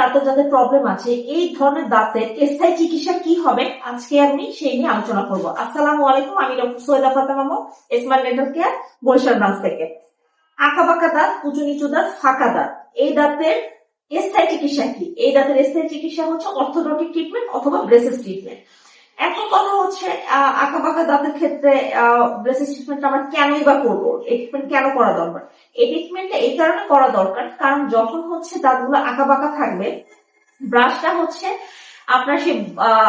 দাঁতের যাদের প্রবলেম আছে, এই ধরনের দাঁতের স্থায়ী চিকিৎসা কি হবে? আজকে আমি সেই নিয়ে আলোচনা করব। আসসালামু আলাইকুম, আমি doctor Syeda Fate Mamu smart dental care Barishal branch থেকে। আঁকা বাঁকা দাঁত, উঁচু নিচু দাঁত, ফাঁকা দাঁত। এই দাঁতের স্থায়ী চিকিৎসা কি? এই দাঁতের স্থায়ী চিকিৎসা হচ্ছে অর্থোডন্টিক ট্রিটমেন্ট অথবা ব্রেসেস ট্রিটমেন্ট এখন কথা হচ্ছে আঁকা বাঁকা দাঁতের ক্ষেত্রে ব্রেসেস ট্রিটমেন্ট আমরা কেনই বা করব? এই ট্রিটমেন্ট কেন করা দরকার? এই ট্রিটমেন্টটা এই কারণে করা দরকার, কারণ যখন হচ্ছে দাঁতগুলো আঁকা বাঁকা থাকবে ব্রাশটা হচ্ছে আপনার সেই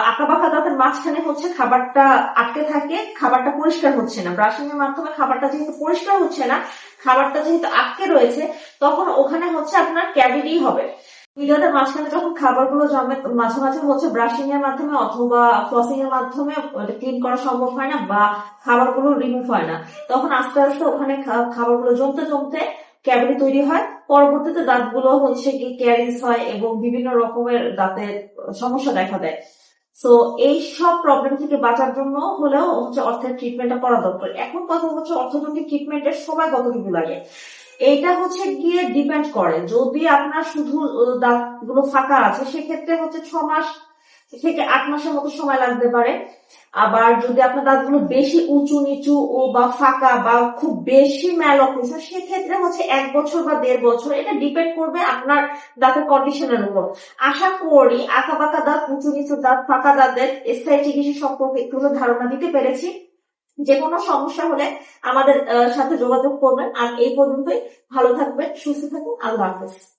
আঁকা বাঁকা দাঁতের মাঝখানে হচ্ছে খাবারটা আটকে থাকে, খাবারটা পরিষ্কার হচ্ছে না। ব্রাশিং এর মাধ্যমে খাবারটা যেহেতু পরিষ্কার হচ্ছে না, খাবারটা যেহেতু আটকে রয়েছে, তখন ওখানে হচ্ছে আপনার ক্যাভিটি হবে। ভিডিওটার মাঝখানে যখন খাবারগুলো জমে, মাঝে মাঝে হচ্ছে ব্রাশিং এর মাধ্যমে অথবা ফ্লসিং এর মাধ্যমে ক্লিন করা সম্ভব হয় না বা খাবারগুলো রিমুভ হয় না। তখন আস্তে আস্তে ওখানে খাবারগুলো জমতে জমতে ক্যাভিটি তৈরি হয়। পরবর্তীতে দাঁতগুলো হচ্ছে কি ক্যারিজ হয় এবং বিভিন্ন রকমের দাঁতের সমস্যা দেখা দেয়। সো এই সব প্রবলেম থেকে বাঁচার জন্য হলেও হচ্ছে অর্থের ট্রিটমেন্টটা করা দরকার। এখন কথা হচ্ছে অর্থনৈতিক ট্রিটমেন্টের সময় কতটুকু লাগে। এইটা হচ্ছে গিয়ে ডিপেন্ড করে। যদি আপনার শুধু দাঁতগুলো ফাঁকা আছে, সেক্ষেত্রে হচ্ছে ছ মাস থেকে আট মাসের মতো সময় লাগতে পারে। আবার যদি আপনার দাঁতগুলো বেশি উঁচু নিচু ও বা ফাঁকা বা খুব বেশি ম্যালক্রুশন সেক্ষেত্রে হচ্ছে এক বছর বা দেড় বছর, এটা ডিপেন্ড করবে আপনার দাঁতের কন্ডিশনের উপর। আশা করি আঁকা বাঁকা দাঁত, উঁচু নিচু দাঁত, ফাঁকা দাঁতের স্থায়ী চিকিৎসা সম্পর্কে একটু ধারণা দিতে পেরেছি। যে কোনো সমস্যা হলে আমাদের সাথে যোগাযোগ করবেন। আর এই পর্যন্তই। ভালো থাকবেন, সুস্থ থাকুন। আল্লাহ হাফেজ।